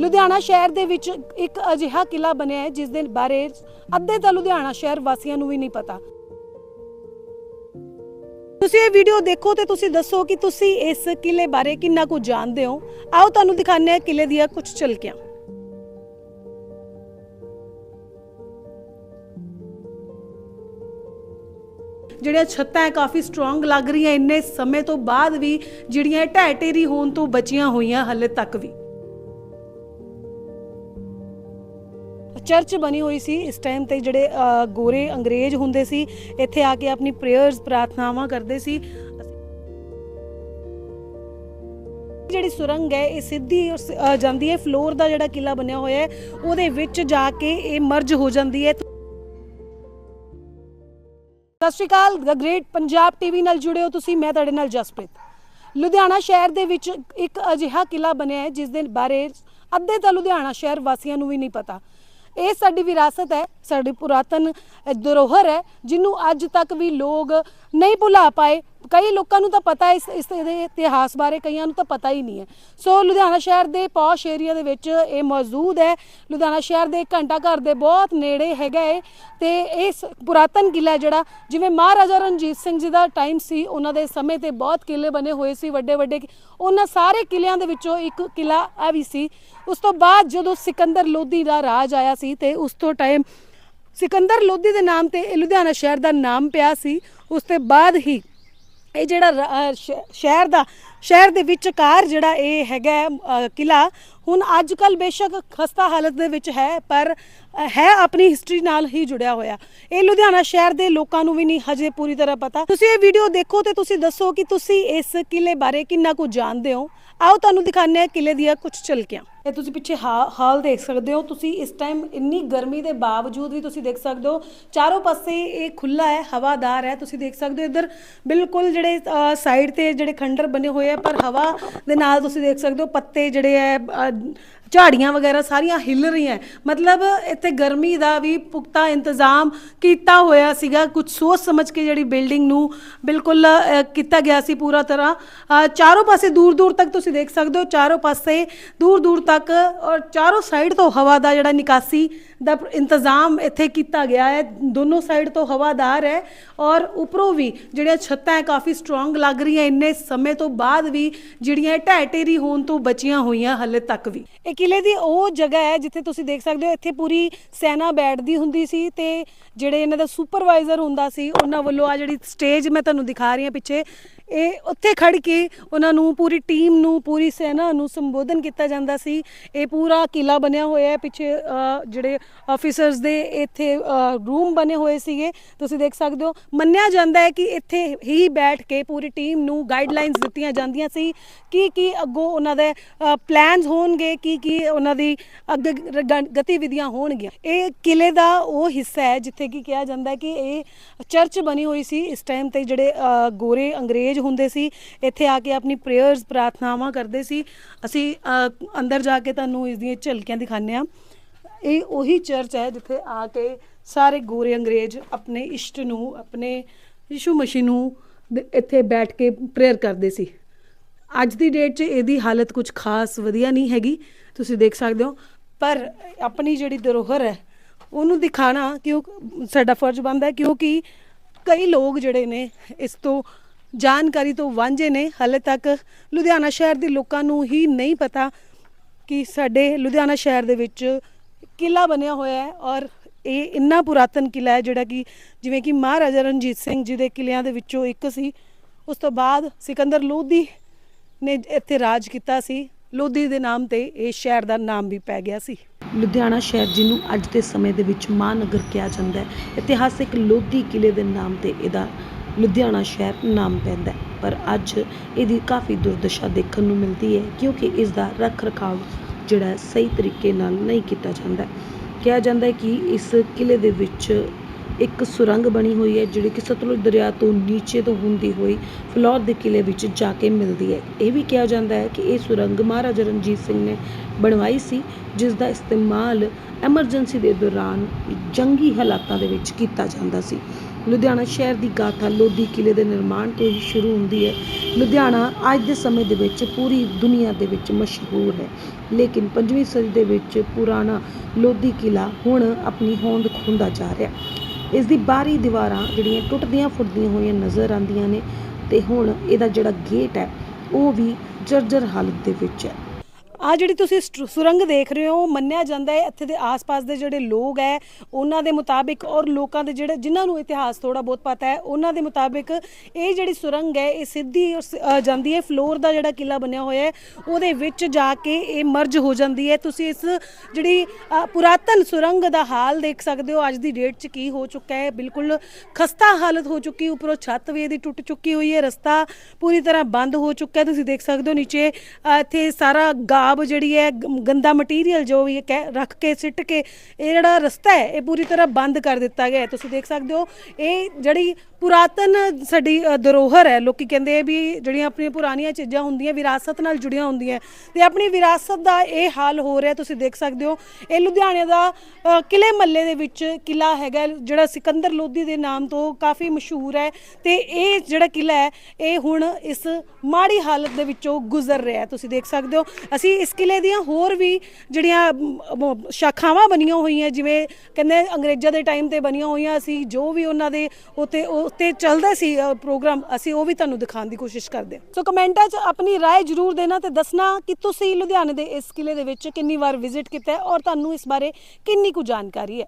ਲੁਧਿਆਣਾ ਸ਼ਹਿਰ ਦੇ ਵਿੱਚ ਇੱਕ ਅਜਿਹਾ ਕਿਲਾ ਬਣਿਆ ਹੈ, ਜਿਸ ਦੇ ਬਾਰੇ ਅੱਧੇ ਤਾਂ ਲੁਧਿਆਣਾ ਸ਼ਹਿਰ ਵਾਸੀਆਂ ਨੂੰ ਵੀ ਨਹੀਂ ਪਤਾ। ਤੁਸੀਂ ਇਹ ਵੀਡੀਓ ਦੇਖੋ ਤੇ ਤੁਸੀਂ ਦੱਸੋ ਕਿ ਤੁਸੀਂ ਇਸ ਕਿਲੇ ਬਾਰੇ ਕਿੰਨਾ ਕੁ ਜਾਣਦੇ ਹੋ। ਆਓ ਤੁਹਾਨੂੰ ਦਿਖਾਉਂਦੇ ਹਾਂ ਕਿਲੇ ਦੀਆਂ ਕੁਝ ਝਲਕੀਆਂ। ਜਿਹੜੀਆਂ ਛੱਤਾਂ ਹੈ ਕਾਫੀ ਸਟਰੋਂਗ ਲੱਗ ਰਹੀਆਂ, ਇੰਨੇ ਸਮੇਂ ਤੋਂ ਬਾਅਦ ਵੀ ਜਿਹੜੀਆਂ ਢਹਿ ਢੇਰੀ ਹੋਣ ਤੋਂ ਬਚੀਆਂ ਹੋਈਆਂ ਹਲੇ ਤੱਕ ਵੀ। ਚਰਚ ਬਣੀ ਹੋਈ ਸੀ। ਇਸ ਟਾਈਮ ਤੇ ਜਿਹੜੇ ਗੋਰੇ ਅੰਗਰੇਜ਼ ਹੁੰਦੇ ਸੀ, ਇੱਥੇ ਆ ਕੇ ਆਪਣੀ ਪ੍ਰੇਅਰਸ ਪ੍ਰਾਰਥਨਾਵਾਂ ਕਰਦੇ ਸੀ। ਜਿਹੜੀ ਸੁਰੰਗ ਹੈ, ਇਹ ਸਿੱਧੀ ਜਾਂਦੀ ਹੈ। ਫਲੋਰ ਦਾ ਜਿਹੜਾ ਕਿਲਾ ਬਣਿਆ ਹੋਇਆ ਹੈ, ਉਹਦੇ ਵਿੱਚ ਜਾ ਕੇ ਇਹ ਮਰਜ ਹੋ ਜਾਂਦੀ ਹੈ। ਸਤਿ ਸ਼੍ਰੀ ਅਕਾਲ ਦ ਗ੍ਰੇਟ ਪੰਜਾਬ ਟੀਵੀ ਨਾਲ ਜੁੜੇ ਹੋ ਤੁਸੀਂ। ਮੈਂ ਤੁਹਾਡੇ ਨਾਲ ਜਸਪ੍ਰੀਤ। ਲੁਧਿਆਣਾ ਸ਼ਹਿਰ ਦੇ ਵਿੱਚ ਇੱਕ ਅਜਿਹਾ ਕਿਲਾ ਬਣਿਆ ਹੈ, ਜਿਸ ਦੇ ਬਾਰੇ ਅੱਧੇ ਤਾਂ ਲੁਧਿਆਣਾ ਸ਼ਹਿਰ ਵਾਸੀਆਂ ਨੂੰ ਵੀ ਨਹੀਂ ਪਤਾ। ਇਹ ਸਾਡੀ ਵਿਰਾਸਤ ਹੈ, ਸਾਡੀ ਪੁਰਾਤਨ ਧਰੋਹਰ ਹੈ, ਜਿਹਨੂੰ ਅੱਜ ਤੱਕ ਵੀ ਲੋਕ ਨਹੀਂ ਭੁਲਾ ਪਾਏ। ਕਈ ਲੋਕਾਂ ਨੂੰ ਤਾਂ ਪਤਾ ਇਸ ਇਸ ਦੇ ਇਤਿਹਾਸ ਬਾਰੇ, ਕਈਆਂ ਨੂੰ ਤਾਂ ਪਤਾ ਹੀ ਨਹੀਂ ਹੈ। ਸੋ ਲੁਧਿਆਣਾ ਸ਼ਹਿਰ ਦੇ ਪੌਸ਼ ਏਰੀਆ ਦੇ ਵਿੱਚ ਇਹ ਮੌਜੂਦ ਹੈ। ਲੁਧਿਆਣਾ ਸ਼ਹਿਰ ਦੇ ਘੰਟਾ ਘਰ ਦੇ ਬਹੁਤ ਨੇੜੇ ਹੈਗਾ ਹੈ ਤੇ ਇਸ ਪੁਰਾਤਨ ਕਿਲਾ ਜਿਹੜਾ, ਜਿਵੇਂ ਮਹਾਰਾਜਾ ਰਣਜੀਤ ਸਿੰਘ ਜੀ ਦਾ ਟਾਈਮ ਸੀ, ਉਹਨਾਂ ਦੇ ਸਮੇਂ ਤੇ ਬਹੁਤ ਕਿਲੇ ਬਣੇ ਹੋਏ ਸੀ ਵੱਡੇ ਵੱਡੇ ਉਹਨਾਂ ਸਾਰੇ ਕਿਲਿਆਂ ਦੇ ਵਿੱਚੋਂ ਇੱਕ ਕਿਲਾ ਆ ਵੀ ਸੀ। ਉਸ ਤੋਂ ਬਾਅਦ ਜਦੋਂ ਸਿਕੰਦਰ ਲੋਧੀ ਦਾ ਰਾਜ ਆਇਆ ਸੀ ਤੇ ਉਸ ਤੋਂ ਟਾਈਮ ਸਿਕੰਦਰ ਲੋਧੀ ਦੇ ਨਾਮ ਤੇ ਇਹ ਲੁਧਿਆਣਾ ਸ਼ਹਿਰ ਦਾ ਨਾਮ ਪਿਆ ਸੀ। ਉਸ ਤੋਂ ਬਾਅਦ ਹੀ ਇਹ ਜਿਹੜਾ ਸ਼ਹਿਰ ਦਾ ਸ਼ਹਿਰ ਦੇ ਵਿਚਕਾਰ ਜਿਹੜਾ ਇਹ ਹੈਗਾ ਕਿਲਾ ਹੁਣ ਅੱਜ ਕੱਲ ਬੇਸ਼ੱਕ ਖਸਤਾ ਹਾਲਤ ਦੇ ਵਿੱਚ ਹੈ, ਪਰ ਹੈ ਆਪਣੀ ਹਿਸਟਰੀ ਨਾਲ ਹੀ ਜੁੜਿਆ ਹੋਇਆ। ਇਹ ਲੁਧਿਆਣਾ ਸ਼ਹਿਰ ਦੇ ਲੋਕਾਂ ਨੂੰ ਵੀ ਨਹੀਂ ਹਜੇ ਪੂਰੀ ਤਰ੍ਹਾਂ ਪਤਾ। ਤੁਸੀਂ ਇਹ ਵੀਡੀਓ ਦੇਖੋ ਤੇ ਤੁਸੀਂ ਦੱਸੋ ਕਿ ਤੁਸੀਂ ਇਸ ਕਿਲੇ ਬਾਰੇ ਕਿੰਨਾ ਕੁ ਜਾਣਦੇ ਹੋ। ਆਓ ਤੁਹਾਨੂੰ ਦਿਖਾਉਂਦੇ ਹਾਂ ਕਿਲੇ ਦੀਆਂ ਕੁਝ ਝਲਕੀਆਂ। ਇਹ ਤੁਸੀਂ ਪਿੱਛੇ ਹਾ- ਹਾਲ ਦੇਖ ਸਕਦੇ ਹੋ। ਤੁਸੀਂ ਇਸ ਟਾਈਮ ਇੰਨੀ ਗਰਮੀ ਦੇ ਬਾਵਜੂਦ ਵੀ ਤੁਸੀਂ ਦੇਖ ਸਕਦੇ ਹੋ। ਚਾਰੋਂ ਪਾਸੇ ਇਹ ਖੁੱਲਾ ਹੈ, ਹਵਾਦਾਰ ਹੈ, ਤੁਸੀਂ ਦੇਖ ਸਕਦੇ ਹੋ ਇੱਧਰ। ਬਿਲਕੁਲ ਜਿਹੜੇ ਸਾਈਡ ਤੇ ਜਿਹੜੇ ਖੰਡਰ ਬਣੇ ਹੋਏ ਆ ਪਰ ਹਵਾ ਦੇ ਨਾਲ ਤੁਸੀਂ ਦੇਖ ਸਕਦੇ ਹੋ ਪੱਤੇ ਜਿਹੜੇ ਹੈ ਅ, ਝਾੜੀਆਂ ਵਗੈਰਾ ਸਾਰੀਆਂ ਹਿੱਲ ਰਹੀਆਂ ਮਤਲਬ ਇੱਥੇ ਗਰਮੀ ਦਾ ਵੀ ਪੁਖਤਾ ਇੰਤਜ਼ਾਮ ਕੀਤਾ ਹੋਇਆ ਸੀਗਾ। ਕੁਝ ਸੋਚ ਸਮਝ ਕੇ ਜਿਹੜੀ ਬਿਲਡਿੰਗ ਨੂੰ ਬਿਲਕੁਲ ਕੀਤਾ ਗਿਆ ਸੀ ਪੂਰਾ ਤਰ੍ਹਾਂ। ਚਾਰੋਂ ਪਾਸੇ ਦੂਰ ਦੂਰ ਤੱਕ ਤੁਸੀਂ ਦੇਖ ਸਕਦੇ ਹੋ। ਚਾਰੋਂ ਪਾਸੇ ਦੂਰ ਦੂਰ ਤੱਕ ਔਰ ਚਾਰੋਂ ਸਾਈਡ ਤੋਂ ਹਵਾ ਦਾ ਜਿਹੜਾ ਨਿਕਾਸੀ ਦਾ ਇੰਤਜ਼ਾਮ ਇੱਥੇ ਕੀਤਾ ਗਿਆ ਹੈ। ਦੋਨੋਂ ਸਾਈਡ ਤੋਂ ਹਵਾਦਾਰ ਹੈ ਔਰ ਉੱਪਰੋਂ ਵੀ ਜਿਹੜੀਆਂ ਛੱਤਾਂ ਹੈ ਕਾਫੀ ਸਟਰੋਂਗ ਲੱਗ ਰਹੀਆਂ। ਇੰਨੇ ਸਮੇਂ ਤੋਂ ਬਾਅਦ ਵੀ ਜਿਹੜੀਆਂ ਢਹਿ ਢੇਰੀ ਹੋਣ ਤੋਂ ਬਚੀਆਂ ਹੋਈਆਂ ਹਲੇ ਤੱਕ ਵੀ। ਇੱਕ ਕਿਲੇ ਦੀ ਉਹ ਜਗ੍ਹਾ ਹੈ ਜਿੱਥੇ ਤੁਸੀਂ ਦੇਖ ਸਕਦੇ ਹੋ, ਇੱਥੇ ਪੂਰੀ ਸੈਨਾ ਬੈਠਦੀ ਹੁੰਦੀ ਸੀ ਤੇ ਜਿਹੜੇ ਇਹਨਾਂ ਦਾ ਸੁਪਰਵਾਈਜ਼ਰ ਹੁੰਦਾ ਸੀ, ਉਹਨਾਂ ਵੱਲੋਂ ਆ ਜਿਹੜੀ ਸਟੇਜ ਮੈਂ ਤੁਹਾਨੂੰ ਦਿਖਾ ਰਹੀ ਹਾਂ ਪਿੱਛੇ ਇਹ ਉੱਥੇ ਖੜ ਕੇ ਉਹਨਾਂ ਨੂੰ ਪੂਰੀ ਟੀਮ ਨੂੰ, ਪੂਰੀ ਸੈਨਾ ਨੂੰ ਸੰਬੋਧਨ ਕੀਤਾ ਜਾਂਦਾ ਸੀ। ਇਹ ਪੂਰਾ ਕਿਲਾ ਬਣਿਆ ਹੋਇਆ ਹੈ। ਪਿੱਛੇ ਜਿਹੜੇ ਆਫੀਸਰਸ ਦੇ ਇੱਥੇ ਰੂਮ ਬਣੇ ਹੋਏ ਸੀਗੇ। ਤੁਸੀਂ ਦੇਖ ਸਕਦੇ ਹੋ, ਮੰਨਿਆ ਜਾਂਦਾ ਹੈ ਕਿ ਇੱਥੇ ਹੀ ਬੈਠ ਕੇ ਪੂਰੀ ਟੀਮ ਨੂੰ ਗਾਈਡਲਾਈਨਸ ਦਿੱਤੀਆਂ ਜਾਂਦੀਆਂ ਸੀ। ਕੀ ਕੀ ਅੱਗੋਂ ਉਹਨਾਂ ਦੇ ਪਲਾਨਸ ਹੋਣਗੇ? ਕੀ ਕੀ ਉਹਨਾਂ ਦੀ ਅੱਗੇ ਗਤੀਵਿਧੀਆਂ ਹੋਣਗੀਆਂ? ਇਹ ਕਿਲੇ ਦਾ ਉਹ ਹਿੱਸਾ ਹੈ, ਜਿੱਥੇ ਕਿ ਕਿਹਾ ਜਾਂਦਾ ਹੈ ਕਿ ਇਹ ਚਰਚ ਬਣੀ ਹੋਈ ਸੀ। ਇਸ ਟਾਈਮ ਤੇ ਜਿਹੜੇ ਗੋਰੇ ਅੰਗਰੇਜ਼ ਹੁੰਦੇ ਸੀ, ਇੱਥੇ ਆ ਕੇ ਆਪਣੀ ਪ੍ਰੇਅਰਸ ਪ੍ਰਾਰਥਨਾਵਾਂ ਕਰਦੇ ਸੀ। ਅਸੀਂ ਅੰਦਰ ਜਾ ਕੇ ਤੁਹਾਨੂੰ ਇਸ ਦੀਆਂ ਝਲਕੀਆਂ ਦਿਖਾਉਂਦੇ ਹਾਂ। ਇਹ ਉਹੀ ਚਰਚ ਹੈ ਜਿੱਥੇ ਆ ਕੇ ਸਾਰੇ ਗੋਰੇ ਅੰਗਰੇਜ਼ ਆਪਣੇ ਇਸ਼ਟ ਨੂੰ, ਆਪਣੇ ਯਿਸੂ ਮਸੀਹ ਨੂੰ ਇੱਥੇ ਬੈਠ ਕੇ ਪ੍ਰੇਅਰ ਕਰਦੇ ਸੀ। ਅੱਜ ਦੀ ਡੇਟ 'ਚ ਇਹਦੀ ਹਾਲਤ ਕੁਝ ਖਾਸ ਵਧੀਆ ਨਹੀਂ ਹੈਗੀ, ਤੁਸੀਂ ਦੇਖ ਸਕਦੇ ਹੋ। ਪਰ ਆਪਣੀ ਜਿਹੜੀ ਧਰੋਹਰ ਹੈ, ਉਹਨੂੰ ਦਿਖਾਣਾ ਕਿਉਂ, ਸਾਡਾ ਫਰਜ਼ ਬਣਦਾ ਕਿਉਂਕਿ ਕਈ ਲੋਕ ਜਿਹੜੇ ਨੇ, ਇਸ ਤੋਂ ਜਾਣਕਾਰੀ ਤੋਂ ਵਾਂਝੇ ਨੇ। ਹਾਲੇ ਤੱਕ ਲੁਧਿਆਣਾ ਸ਼ਹਿਰ ਦੇ ਲੋਕਾਂ ਨੂੰ ਹੀ ਨਹੀਂ ਪਤਾ ਕਿ ਸਾਡੇ ਲੁਧਿਆਣਾ ਸ਼ਹਿਰ ਦੇ ਵਿੱਚ ਕਿਲਾ ਬਣਿਆ ਹੋਇਆ ਹੈ ਔਰ ਇਹ ਇੰਨਾ ਪੁਰਾਤਨ ਕਿਲਾ ਹੈ ਜਿਹੜਾ ਕਿ ਜਿਵੇਂ ਕਿ ਮਹਾਰਾਜਾ ਰਣਜੀਤ ਸਿੰਘ ਜੀ ਦੇ ਕਿਲਿਆਂ ਦੇ ਵਿੱਚੋਂ ਇੱਕ ਸੀ। ਉਸ ਤੋਂ ਬਾਅਦ ਸਿਕੰਦਰ ਲੋਧੀ ਨੇ ਇੱਥੇ ਰਾਜ ਕੀਤਾ ਸੀ। ਲੋਧੀ ਦੇ ਨਾਮ ਤੇ ਇਹ ਸ਼ਹਿਰ ਦਾ ਨਾਮ ਵੀ ਪੈ ਗਿਆ ਸੀ। ਲੁਧਿਆਣਾ ਸ਼ਹਿਰ ਜਿਹਨੂੰ ਅੱਜ ਦੇ ਸਮੇਂ ਦੇ ਵਿੱਚ ਮਹਾਨਗਰ ਕਿਹਾ ਜਾਂਦਾ ਹੈ। ਇਤਿਹਾਸਿਕ ਲੋਧੀ ਕਿਲੇ ਦੇ ਨਾਮ ਤੇ ਇਹਦਾ ਲੁਧਿਆਣਾ ਸ਼ਹਿਰ ਨਾਮ ਪੈਂਦਾ ਪਰ ਅੱਜ ਇਹਦੀ ਕਾਫੀ ਦੁਰਦਸ਼ਾ ਦੇਖਣ ਨੂੰ ਮਿਲਦੀ ਹੈ ਕਿਉਂਕਿ ਇਸ ਦਾ ਰੱਖ ਰਖਾਵ ਜਿਹੜਾ ਸਹੀ ਤਰੀਕੇ ਨਾਲ ਨਹੀਂ ਕੀਤਾ ਜਾਂਦਾ। ਕਿਹਾ ਜਾਂਦਾ ਕਿ ਇਸ ਕਿਲੇ ਦੇ ਵਿੱਚ ਇੱਕ ਸੁਰੰਗ ਬਣੀ ਹੋਈ ਹੈ, ਜਿਹੜੀ ਕਿ ਸਤਲੁਜ ਦਰਿਆ ਤੋਂ ਨੀਚੇ ਤੋਂ ਹੁੰਦੀ ਹੋਈ ਫਲੌਰ ਦੇ ਕਿਲੇ ਵਿੱਚ ਜਾ ਕੇ ਮਿਲਦੀ ਹੈ। ਇਹ ਵੀ ਕਿਹਾ ਜਾਂਦਾ ਹੈ ਕਿ ਇਹ ਸੁਰੰਗ ਮਹਾਰਾਜਾ ਰਣਜੀਤ ਸਿੰਘ ਨੇ ਬਣਵਾਈ ਸੀ, ਜਿਸ ਦਾ ਇਸਤੇਮਾਲ ਐਮਰਜੈਂਸੀ ਦੇ ਦੌਰਾਨ ਜੰਗੀ ਹਾਲਾਤਾਂ ਦੇ ਵਿੱਚ ਕੀਤਾ ਜਾਂਦਾ ਸੀ। ਲੁਧਿਆਣਾ ਸ਼ਹਿਰ ਦੀ ਗਾਥਾ ਲੋਧੀ ਕਿਲੇ ਦੇ ਨਿਰਮਾਣ ਤੋਂ ਹੀ ਸ਼ੁਰੂ ਹੁੰਦੀ ਹੈ। ਲੁਧਿਆਣਾ ਅੱਜ ਦੇ ਸਮੇਂ ਦੇ ਵਿੱਚ ਪੂਰੀ ਦੁਨੀਆ ਦੇ ਵਿੱਚ ਮਸ਼ਹੂਰ ਹੈ। ਲੇਕਿਨ 5ਵੀਂ ਸਦੀ ਦੇ ਵਿੱਚ ਪੁਰਾਣਾ ਲੋਧੀ ਕਿਲਾ ਹੁਣ ਆਪਣੀ ਹੋਂਦ ਖੁੰਦਾ ਜਾ ਰਿਹਾ ਇਸ ਦੀ ਬਾਹਰੀ ਦੀਵਾਰਾਂ ਜਿਹੜੀਆਂ ਟੁੱਟਦੀਆਂ ਫੁੱਟਦੀਆਂ ਹੋਈਆਂ ਨਜ਼ਰ ਆਉਂਦੀਆਂ ਨੇ ਤੇ ਹੁਣ ਇਹਦਾ ਜਿਹੜਾ ਗੇਟ ਹੈ, ਉਹ ਵੀ ਜਰਜਰ ਹਾਲਤ ਦੇ ਵਿੱਚ ਹੈ। ਆ ਜਿਹੜੀ ਤੁਸੀਂ ਸਟਰ- ਸੁਰੰਗ ਦੇਖ ਰਹੇ ਹੋ ਮੰਨਿਆ ਜਾਂਦਾ ਹੈ, ਇੱਥੇ ਦੇ ਆਸ-ਪਾਸ ਦੇ ਜਿਹੜੇ ਲੋਕ ਹੈ, ਉਹਨਾਂ ਦੇ ਮੁਤਾਬਿਕ ਔਰ ਲੋਕਾਂ ਦੇ ਜਿਹੜੇ, ਜਿਨ੍ਹਾਂ ਨੂੰ ਇਤਿਹਾਸ ਥੋੜਾ ਬਹੁਤ ਪਤਾ ਹੈ, ਉਹਨਾਂ ਦੇ ਮੁਤਾਬਿਕ ਇਹ ਜਿਹੜੀ ਸੁਰੰਗ ਹੈ, ਇਹ ਸਿੱਧੀ ਜਾਂਦੀ ਹੈ, ਫਲੋਰ ਦਾ ਜਿਹੜਾ ਕਿਲਾ ਬਣਿਆ ਹੋਇਆ ਹੈ, ਉਹਦੇ ਵਿੱਚ ਜਾ ਕੇ ਇਹ ਮਰਜ ਹੋ ਜਾਂਦੀ ਹੈ। ਤੁਸੀਂ ਇਸ ਜਿਹੜੀ ਪੁਰਾਤਨ ਸੁਰੰਗ ਦਾ ਹਾਲ ਦੇਖ ਸਕਦੇ ਹੋ, ਅੱਜ ਦੀ ਡੇਟ 'ਚ ਕੀ ਹੋ ਚੁੱਕਾ ਹੈ, ਬਿਲਕੁਲ ਖਸਤਾ ਹਾਲਤ ਹੋ ਚੁੱਕੀ, ਉੱਪਰੋਂ ਛੱਤ ਵੀ ਇਹਦੀ ਟੁੱਟ ਚੁੱਕੀ ਹੋਈ ਹੈ, ਰਸਤਾ ਪੂਰੀ ਤਰ੍ਹਾਂ ਬੰਦ ਹੋ ਚੁੱਕਾ ਹੈ, ਤੁਸੀਂ ਦੇਖ ਸਕਦੇ ਹੋ ਨੀਚੇ ਇੱਥੇ ਸਾਰਾ ਗਾ ਗਾਬ ਜਿਹੜੀ ਹੈ ਗੰਦਾ ਮਟੀਰੀਅਲ ਜੋ ਵੀ ਕਹਿ- ਰੱਖ ਕੇ, ਸਿੱਟ ਕੇ, ਇਹ ਜਿਹੜਾ ਰਸਤਾ ਹੈ, ਇਹ ਪੂਰੀ ਤਰ੍ਹਾਂ ਬੰਦ ਕਰ ਦਿੱਤਾ ਗਿਆ ਹੈ। ਤੁਸੀਂ ਦੇਖ ਸਕਦੇ ਹੋ, ਇਹ ਜਿਹੜੀ ਪੁਰਾਤਨ ਸਾਡੀ ਅ, ਧਰੋਹਰ ਹੈ। ਲੋਕੀ ਕਹਿੰਦੇ ਵੀ ਜਿਹੜੀਆਂ ਆਪਣੀਆਂ ਪੁਰਾਣੀਆਂ ਚੀਜ਼ਾਂ ਹੁੰਦੀਆਂ ਵਿਰਾਸਤ ਨਾਲ ਜੁੜੀਆਂ ਹੁੰਦੀਆਂ। ਤੇ ਆਪਣੀ ਵਿਰਾਸਤ ਦਾ ਇਹ ਹਾਲ ਹੋ ਰਿਹਾ ਤੁਸੀਂ ਦੇਖ ਸਕਦੇ ਹੋ। ਇਹ ਲੁਧਿਆਣੇ ਦਾ ਅ, ਕਿਲੇ ਮੱਲੇ ਦੇ ਵਿੱਚ ਕਿਲਾ ਹੈਗਾ ਜਿਹੜਾ ਸਿਕੰਦਰ ਲੋਧੀ ਦੇ ਨਾਮ ਤੋਂ ਕਾਫੀ ਮਸ਼ਹੂਰ ਹੈ। ਤੇ ਇਹ ਜਿਹੜਾ ਕਿਲਾ ਹੈ ਇਹ ਹੁਣ ਇਸ ਮਾੜੀ ਹਾਲਤ ਦੇ ਵਿੱਚੋਂ ਗੁਜ਼ਰ ਰਿਹਾ ਤੁਸੀਂ ਦੇਖ ਸਕਦੇ ਹੋ ਅਸੀਂ ਇਸ ਕਿਲੇ ਦੀਆਂ ਹੋਰ ਵੀ ਜਿਹੜੀਆਂ ਸ਼ਾਖਾਵਾਂ ਬਣੀਆਂ ਹੋਈਆਂ ਜਿਵੇਂ ਕਹਿੰਦੇ ਅੰਗਰੇਜ਼ਾਂ ਦੇ ਟਾਈਮ ਤੇ ਬਣੀਆਂ ਹੋਈਆਂ ਅਸੀਂ ਜੋ ਵੀ ਉਹਨਾਂ ਦੇ ਉਤੇ ਉੱਤੇ ਚੱਲਦਾ ਸੀ ਅ, ਪ੍ਰੋਗਰਾਮ ਅਸੀਂ ਉਹ ਵੀ ਤੁਹਾਨੂੰ ਦਿਖਾਉਣ ਦੀ ਕੋਸ਼ਿਸ਼ ਕਰਦੇ ਹਾਂ ਸੋ ਕਮੈਂਟਾਂ 'ਚ ਆਪਣੀ رائے ਜਰੂਰ ਦੇਣਾ ਤੇ ਦੱਸਣਾ ਕਿ ਤੁਸੀਂ ਲੁਧਿਆਣੇ ਦੇ ਇਸ ਕਿਲੇ ਦੇ ਵਿੱਚ ਕਿੰਨੀ ਵਾਰ ਵਿਜ਼ਿਟ ਕੀਤਾ ਹੈ ਔਰ ਤੁਹਾਨੂੰ ਇਸ ਬਾਰੇ ਕਿੰਨੀ ਕੁ ਜਾਣਕਾਰੀ ਹੈ